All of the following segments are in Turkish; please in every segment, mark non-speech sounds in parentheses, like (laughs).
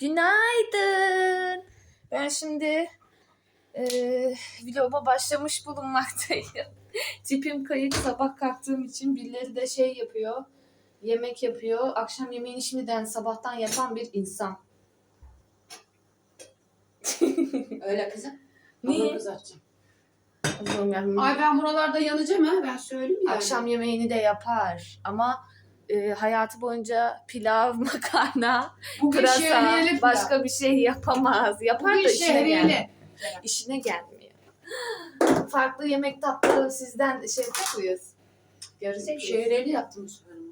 Günaydın. Ben şimdi e, vloguma başlamış bulunmaktayım. (laughs) Tipim kayık sabah kalktığım için birileri de şey yapıyor. Yemek yapıyor. Akşam yemeğini şimdiden sabahtan yapan bir insan. (laughs) Öyle kızım. Niye? Kızartacağım. Yani Ay ben buralarda yanacağım ha ben söyleyeyim yani. Akşam yemeğini de yapar. Ama e, hayatı boyunca pilav, (laughs) makarna, Bugün pırasa, şehriyeli başka bir şey yapamaz. Yapar Bugün da işine gelmiyor. şehriyeli. İşine gelmiyor. Farklı yemek tatları sizden şey yapıyoruz. Görecek Şehriyeli yaptım bu sefer. ama.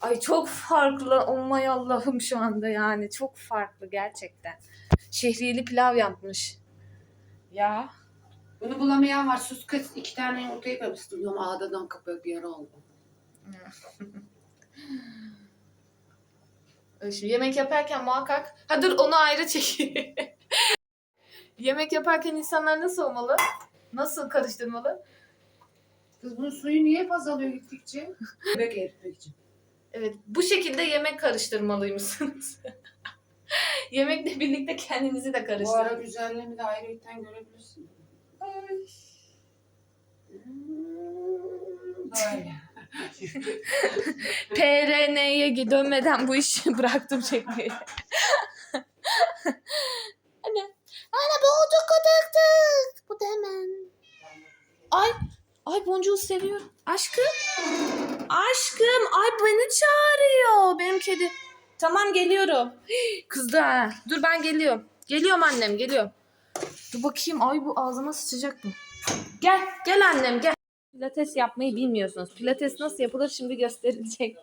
Ay çok farklı. Aman Allah'ım şu anda yani. Çok farklı gerçekten. Şehriyeli pilav yapmış. Ya. Bunu bulamayan var. Sus kız. iki tane yumurtayı karıştırdım. Ağdadan kapıyor bir yara oldu. (laughs) Şimdi yemek yaparken muhakkak... Ha dur onu ayrı çekeyim. (laughs) yemek yaparken insanlar nasıl olmalı? Nasıl karıştırmalı? Kız bunun suyu niye hep azalıyor gittikçe? (laughs) Bebek eritmek için. Evet bu şekilde yemek karıştırmalıymışsınız. (laughs) Yemekle birlikte kendinizi de Bu ara karıştırın. güzelliğimi de ayrıyetten görebilirsin. Böyle. PRN'ye dönmeden bu işi (laughs) bıraktım çekmeyi. Anne. Anne boncuk katıktık. Bu da hemen. Ay. Ay boncuğu seviyorum. Aşkım. Aşkım. Ay beni çağırıyor. Benim kedi. Tamam geliyorum. Kızdı ha. Dur ben geliyorum. Geliyorum annem geliyorum. Dur bakayım. Ay bu ağzıma sıçacak mı? Gel. Gel annem gel. Pilates yapmayı bilmiyorsunuz. Pilates nasıl yapılır şimdi gösterilecek.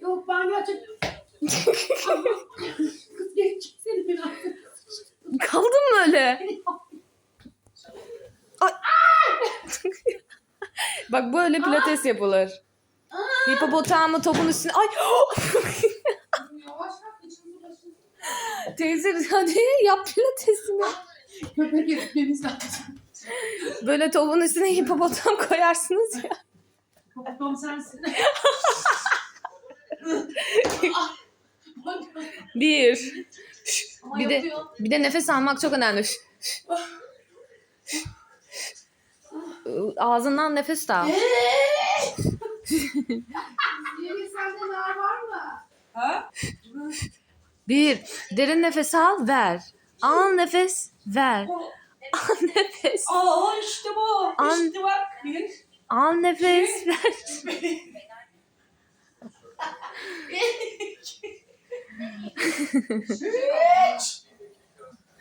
Yok ben gerçekten... Kız geçecek seni biraz. Kaldın mı öyle? Ay. Bak böyle pilates yapılır. Hipopotamı topun üstüne... Ay! Teyze hadi yap pilatesini. Köpek eritmemiz lazım. Böyle topun üstüne hipopotam koyarsınız ya. Kapatmam sensin. Bir. Ama Bir de- yapıyor. Bir de nefes almak çok önemli. Ağzından nefes de al. Yeni sende nar var mı? Ha? Bir. Derin nefes al, ver. Al nefes, ver. Al nefes. Aa işte bu. An- İşte bak. Bir. Al nefes, ver.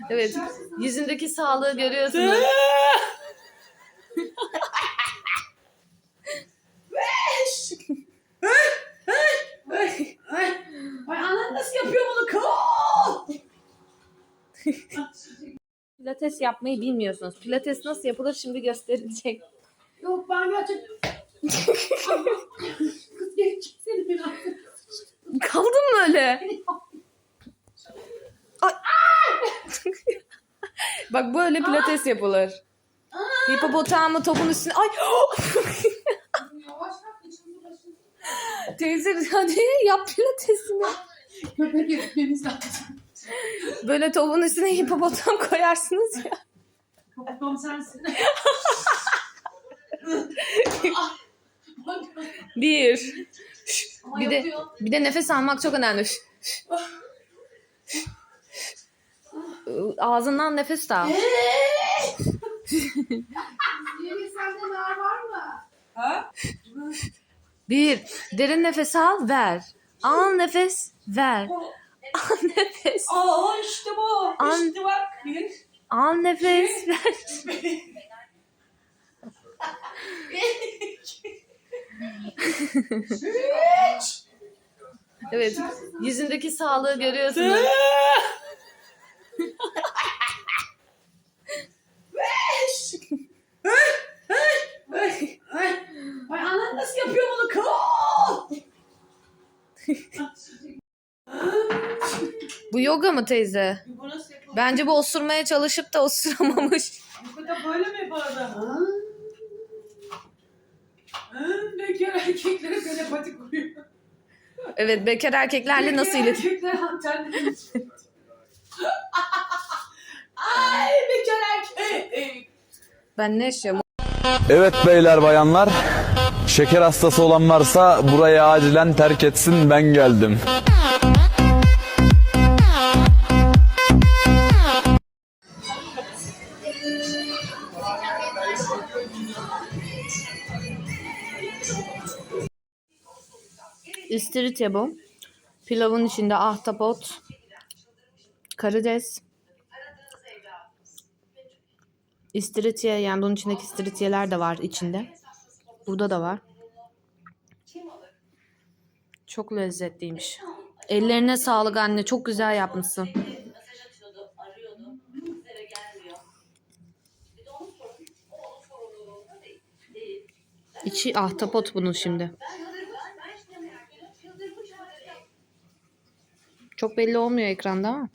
Evet. Yüzündeki sağlığı görüyorsunuz. Ay, ay. Ay anan nasıl yapıyor bunu? Kal. Pilates yapmayı bilmiyorsunuz. Pilates nasıl yapılır şimdi gösterilecek. Yok ben gerçekten... (laughs) Kız biraz. Kaldın mı öyle? Ay. (laughs) Bak böyle pilates yapılır. Hipopotamı topun üstüne... Ay! (laughs) Teyze hadi yap pilatesini. Köpek eritmemiz lazım. Böyle topun üstüne hipopotam koyarsınız ya. Kapatmam sensin. Bir. Ama Bir de- yapıyor. Bir de nefes almak çok önemli. Ağzından nefes al. Yeni sende nar var mı? Ha? Bir. Derin nefes al, ver. Al nefes, ver. Al nefes. Aa işte bu. An- İşte bak. Bir. Al nefes, ver. Evet. Yüzündeki sağlığı görüyorsunuz. Ay, ay. Ay anan nasıl yapıyor bunu? Kal. Bu yoga mı teyze? Bu nasıl yapılır? Bence bu osurmaya çalışıp da osuramamış. Yukata böyle mi yapar adam? Bekar erkeklere böyle patik vuruyor. Evet bekar erkeklerle nasıl Bekar? Erkekler hanımefendi. Ay bekar erkek. Ben ne yaşıyorum? Evet beyler bayanlar. Şeker hastası olan varsa burayı acilen terk etsin ben geldim. İstiridye bu. Pilavın içinde ahtapot, karides, istiridye yani bunun içindeki istiridyeler de var içinde. Burada da var. Çok lezzetliymiş. Ellerine sağlık anne. Çok güzel yapmışsın. İçi ahtapot bunun şimdi. Çok belli olmuyor ekranda ama.